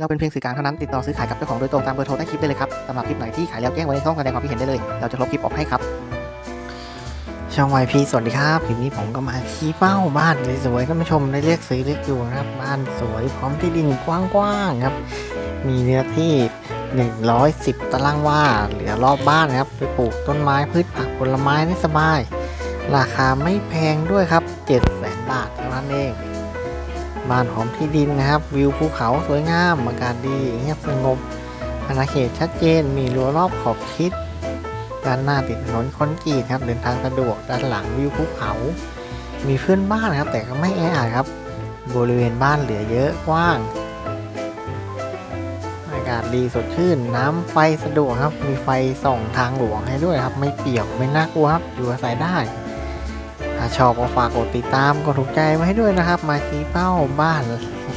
เราเป็นเพียงสื่อกลางเท่านั้นติดต่อซื้อขายกับเจ้าของโดยตรงตามเบอร์โทรใต้คลิปได้เลยครับสำหรับคลิปไหนที่ขายแล้วแจ้งไว้ในช่องแสดงความคิดเห็นได้เลย เราจะลบคลิปออกให้ครับ ช่องวายพีสวัสดีครับคลิปนี้ผมก็มาชี้เป้าบ้านสวยๆท่านผู้ชมได้เรียกซื้อเรียกอยู่นะครับบ้านสวยพร้อมที่ดินกว้างๆครับ มีเนื้อที่ 110 ตารางวาเหลือรอบบ้านนะครับไปปลูกต้นไม้พืชผักผลไม้ได้สบาย ราคาไม่แพงด้วยครับ7แสนบาทเท่านั้นเอง บ้านหอมที่ดินนะครับ วิวภูเขาสวยงามอากาศดีเงียบสงบอาณาเขตชัดเจนมีรั้วรอบขอบชิด ด้านหน้าติดถนนคอนกรีตครับเดินทางสะดวกด้านหลังวิวภูเขา มีเพื่อนบ้านครับ แต่ก็ไม่แออัดครับ บริเวณบ้านเหลือเยอะกว้างอากาศดีสดชื่น น้ำไฟสะดวกครับ มีไฟส่องทางหลวงให้ด้วยครับ ไม่เปียกไม่น่ากลัวครับอยู่อาศัยได้ ถ้าชอบก็ฝากกดติดตามกดถูกใจไว้ให้ด้วยนะครับ มาชี้เป้าบ้าน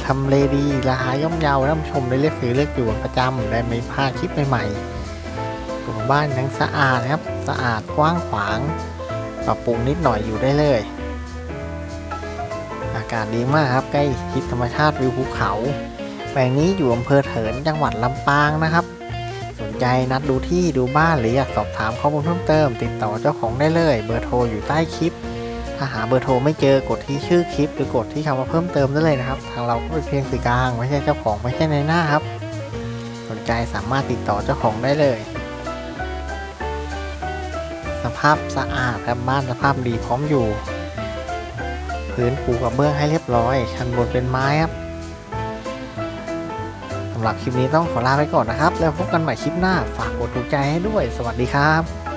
ทำเลดีราคาย่อมเยาท่านผู้ชมได้เลือกซื้อเลือกอยู่เป็นประจำได้ไม่พลาดคลิปใหม่ๆตัวบ้านยังสะอาดนะครับ สะอาดกว้างขวางปรับปรุงนิดหน่อยอยู่ได้เลย อากาศดีมากครับใกล้ชิดธรรมชาติวิวภูเขาแปลงนี้อยู่อำเภอเถินจังหวัดลำปางนะครับสนใจนัดดูที่ดูบ้านหรืออยากสอบถามข้อมูลเพิ่มเติม ติดต่อเจ้าของได้เลย เบอร์โทรอยู่ใต้คลิป ถ้าหาเบอร์โทรไม่เจอกดที่ชื่อคลิป หรือกดที่คำว่าเพิ่มเติมได้เลยนะครับ ทางเราก็เป็นเพียงสื่อกลางไม่ใช่เจ้าของไม่ใช่ในหน้าครับ สนใจสามารถติดต่อเจ้าของได้เลย สภาพสะอาดครับบ้านสภาพดีพร้อมอยู่ พื้นปูกระเบื้องให้เรียบร้อยชั้นบนเป็นไม้ครับสำหรับคลิปนี้ต้องขอลาไปก่อนนะครับ แล้วพบกันใหม่คลิปหน้าฝากกดถูกใจให้ด้วย สวัสดีครับ